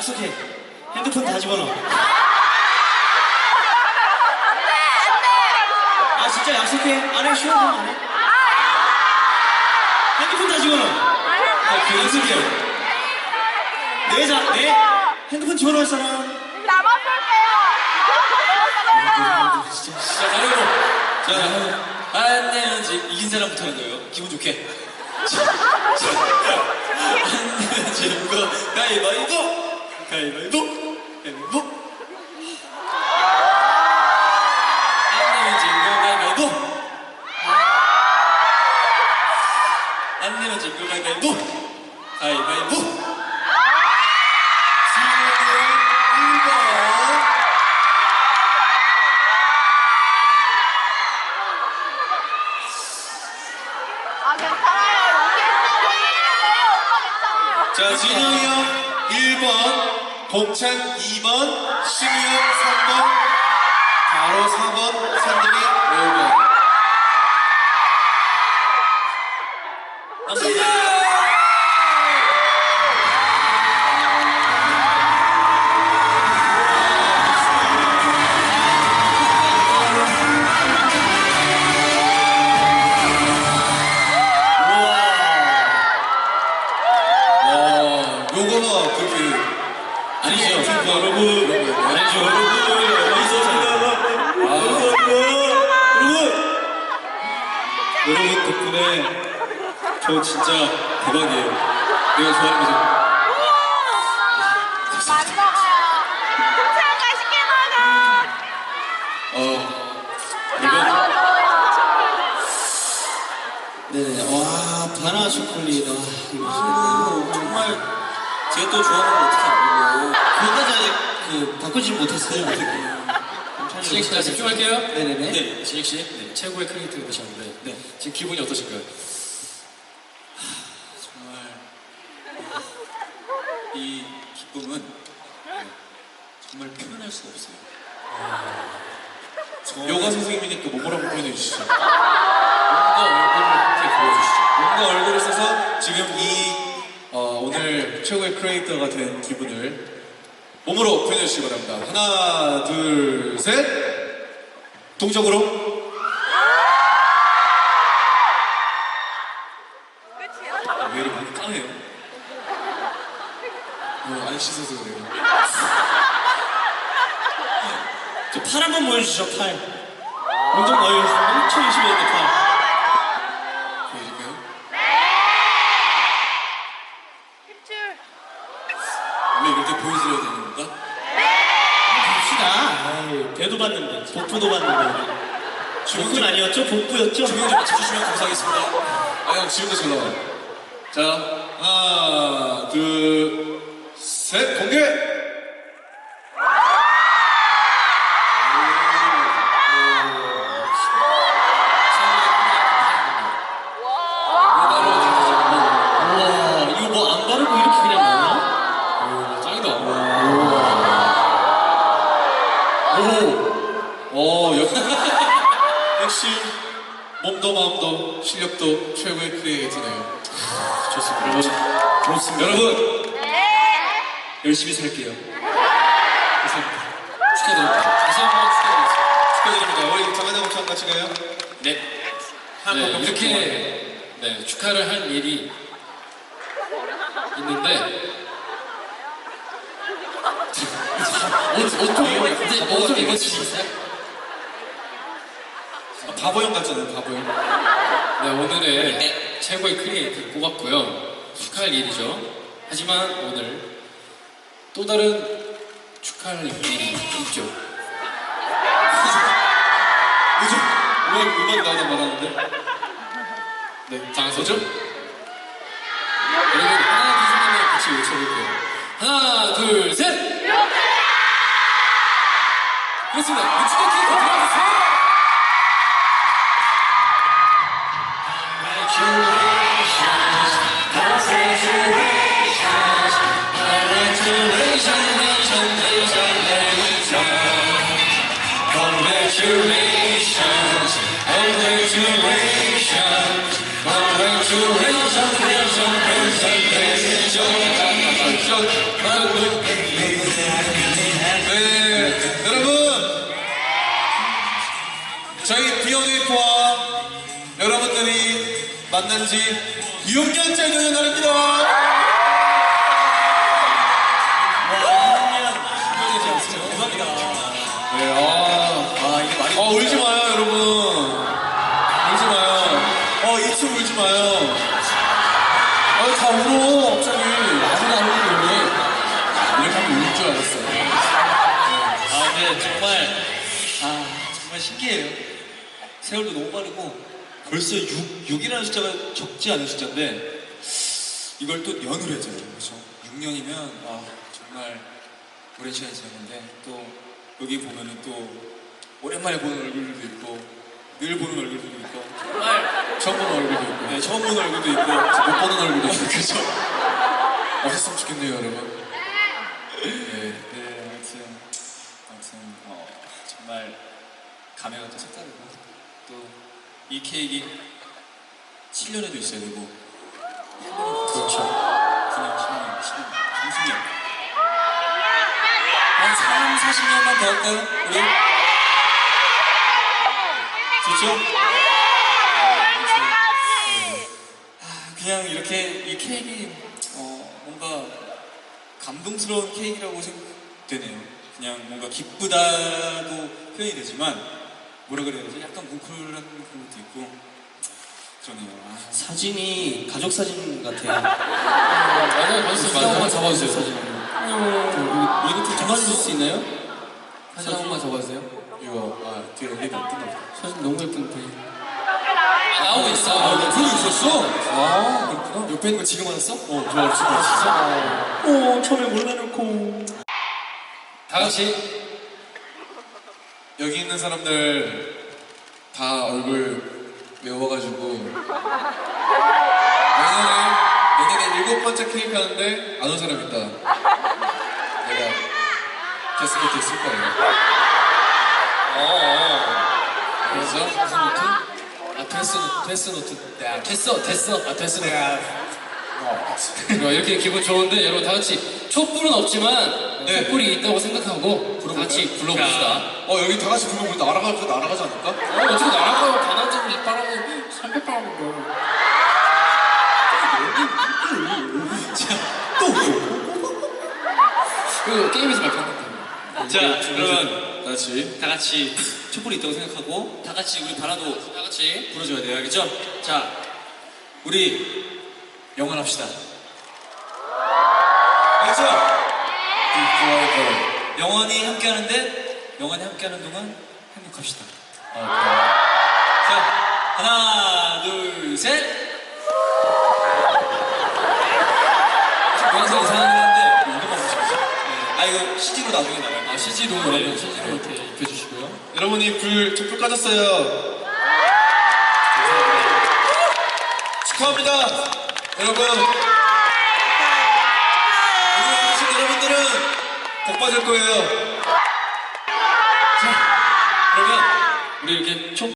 약속해. 핸드폰 다 집어넣어. 아 진짜 약속해. 안 해. 쉬운 거안 해. 핸드폰 다 집어넣어. 아, 그 약속이야. 내 자, 내 핸드폰 집어넣을 사람. 나만 볼게요. 진짜. 자, 가위바위보. 자, 안 내면 지 이긴 사람부터 하는 거예요. 기분 좋게. 자, 자, 안 내면 지는 거 가위바위보. 가위바위보. 가위바위보. 안 내면 지는 거 가위바위보. 안 내면 지는 거 가위바위보. 가위바위보. 지금 1번. 아 괜찮아요. 오빠 괜찮아요. 자, 진영이 형 1번, 복찬 2번, 신우 형 3번, 바로 4번, 산들이 5번. 와, 요거가 그렇게 아니죠. 자, 여러분, 아니죠. 여러분 덕분에 저 진짜 대박이에요. 내가 좋아하는 거죠. 맛있게 먹어. 어, 나도. 네네. 와, 바나나 초콜릿. 와, 이거 정말 또 좋아하는 거 어떻게 알고. 그거까지 아직 그 바꾸지 못했어요. 진혁 씨, 자, 집중할게요. 네네네. 네, 진혁 씨. 네, 최고의 크리에이터가 되셨는데, 네. 지금 기분이 어떠신가요? 정말 이 기쁨은 정말 표현할 수가 없어요. 요가 선생님이니까 몸으로 한번 표현해 주시죠. 뭔가 얼굴을 함께 보여주시죠. 뭔가 얼굴을 써서 지금 이 최고의 크리에이터가 된 기분을 몸으로 표현해 주시기 바랍니다. 하나, 둘, 셋. 동적으로. 아, 왜 이렇게 많이 까네요? 어, 안 씻어서 그래요. 저 팔 한번 보여주시죠, 팔. 운동 어유 엄청 열심히 했는데, 팔. 보여줄까요? 힘줄. 원래 이럴 때 보여드려야 되는 건가? 봅시다. 아이, 배도 봤는데, 복부도 봤는데. 아니었죠? 복부였죠? 조명 좀 맞춰주시면 감사하겠습니다. 아, 형, 지금도 잘 나와요. 자, 하나, 둘, 셋, 공개! 몸도 마음도 실력도 최고의 크리에이터네요. 좋습니다. 여러분, 좋습니다. 여러분, 네. 열심히 살게요. 감사합니다. 축하드립니다. 다시 한 번 축하드리겠습니다. 축하드립니다. 우리 장하장 엄청 같이 가요? 네. 한 네, 번 이렇게 네, 축하를 할 일이 있는데 어떻게 이제 어떻게 이거? 아, 바보형 같잖아요, 바보형. 네, 오늘의 최고의 크리에이터를 뽑았고요. 축하할 일이죠. 하지만 오늘 또 다른 축하할 일이 있죠. 요즘 음악, 음악 나오다 말하는데? 네, 장소죠? 여러분 하나 둘 셋 하면 같이 외쳐볼게요. 하나 둘 셋. 그렇습니다. 육수대 케이크 들어가주세요. 만난 지 6년째 되는 날입니다. 대박이다. 네, 아, 아, 이게 말이. 아, 울지 마요, 여러분. 울지 마요. 어, 이춤 울지 마요. 아, 다 울어, 갑자기. 아무나 안 울는데. 이렇게 하면 울 줄 알았어요. 아, 근데 정말, 아, 정말 신기해요. 세월도 너무 빠르고, 벌써 6, 6이라는 숫자가 적지 않은 숫자인데, 이걸 또 연으로 했잖아요. 그렇죠? 6년이면, 아, 정말 오랜 시간이 지났는데, 또, 여기 보면은 또, 오랜만에 보는 얼굴들도 있고, 늘 보는 얼굴들도 있고, 정말, 처음 보는 얼굴도 있고. 네, 처음 보는 얼굴도 있고, 못 보는 얼굴도 있고. 그렇죠. 없었으면 좋겠네요, 여러분. 네. 네, 아무튼, 아무튼, 어, 정말 감회가 또 이 케이크 7년에도 있어야 되고, 그렇죠. 9년, 10년, 10년, 30년. 한 3, 40년만 더 할까요? 우리? 좋죠? 그냥 이렇게 이 케이크, 어, 뭔가 감동스러운 케이크라고 생각되네요. 그냥 뭔가 기쁘다도 표현이 되지만 뭐라 그래야 되지? 약간 뭉클한 것도 있고 그러네요. 아, 사진이 가족 사진 같아요. 맞아요, 맞아요. 맞아요. 한번 잡아주세요. 사진. 이거 좀 잡아줄 수 있나요? 사진 한 번만 잡아주세요. 이거, 아, 뒤에 리본 끝났다. 사진 너무 예쁜데. 나오고 있어. 아, 네, 그거 있었어? 아, 그렇구나. 옆에 있는 거 지금 알았어? 어, 저 알았어. 아, 어, 처음에 몰라놓고. 다 같이 여기 있는 사람들 다 얼굴 외워가지고 내년에 내년에 일곱 번째 케이크 하는데 안 온 사람 있다. 내가 게스트 있을 거예요. 어. 그래서 무슨 노트? 아 데스 데스 노트. 야 됐어 됐어. 아 됐어. 내가 어, 이렇게 기분 좋은데 여러분 다 같이 촛불은 없지만 네. 촛불이 있다고 생각하고 다 같이 불러봅시다. 어 여기 다 같이 부르면 우리 날아가지 날아가지 않을까? 어, 어떻게 나라가요? 바나지고 이빨하고 살빼빨하고 뭐. 그 게임에서 발표한 자, 그러면 다 같이 다 같이 촛불이 있다고 생각하고 다 같이 우리 바라도 다 같이 불어줘야 돼요. 알겠죠? 자, 우리 영원합시다. 알겠죠? 영원히 함께하는데 영원히 함께하는 동안 행복합시다. 자, 하나, 둘, 셋. 좀 영상 이상한데 이거만 보시죠. 네. 아 이거 CG로 나중에 나와요. 아, CG로, 네. CG로 이렇게 입혀주시고요. 여러분이 불 촛불 꺼졌어요. 축하합니다. 오늘 오신 여러분 복 받을 거예요.